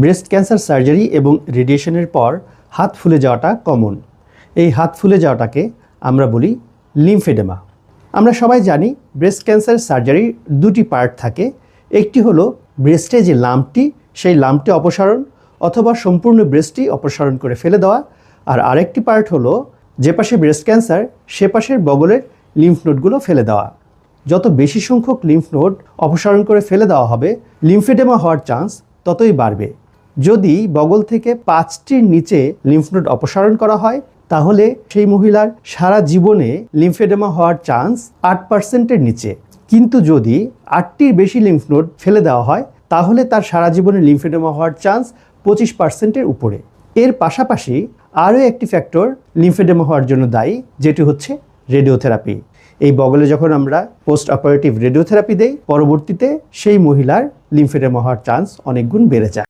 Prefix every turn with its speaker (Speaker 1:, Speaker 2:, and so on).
Speaker 1: Breast cancer surgery এবং রেডিয়েশনের পর হাত ফুলে যাওয়াটা কমন এই হাত ফুলে যাওয়াটাকে আমরা বলি লিমফেডেমা আমরা সবাই জানি ব্রেস্ট ক্যান্সার সার্জারির দুটি পার্ট থাকে। একটি হলো ব্রেস্টে যে লাম্পটি, সেই লাম্পটি অপসারণ অথবা সম্পূর্ণ ব্রেস্টটি অপসারণ করে ফেলে দেওয়া। আর আরেকটি পার্ট হলো যে পাশে ব্রেস্ট ক্যান্সার সে পাশের বগলের লিম্ফ নোডগুলো ফেলে দেওয়া। যত বেশি সংখ্যক লিম্ফ নোড অপসারণ করে ফেলে দেওয়া হবে লিম্ফেডেমা হওয়ার চান্স ততই বাড়বে। যদি বগল থেকে পাঁচটির নিচে লিম্ফ নোড অপসারণ করা হয়, তাহলে সেই মহিলার সারা জীবনে লিম্ফেডেমা হওয়ার চান্স আট পার্সেন্টের নিচে। কিন্তু যদি আটটির বেশি লিম্ফ নোড ফেলে দেওয়া হয়, তাহলে তার সারা জীবনে লিম্ফেডেমা হওয়ার চান্স পঁচিশ পার্সেন্টের উপরে। এর পাশাপাশি আরও একটি ফ্যাক্টর লিম্ফেডেমা হওয়ার জন্য দায়ী, যেটি হচ্ছে রেডিওথেরাপি এই বগলে যখন আমরা পোস্ট অপারেটিভ রেডিওথেরাপি দেই, পরবর্তীতে সেই মহিলার লিম্ফেডেমা হওয়ার চান্স অনেক গুণ বেড়ে যায়।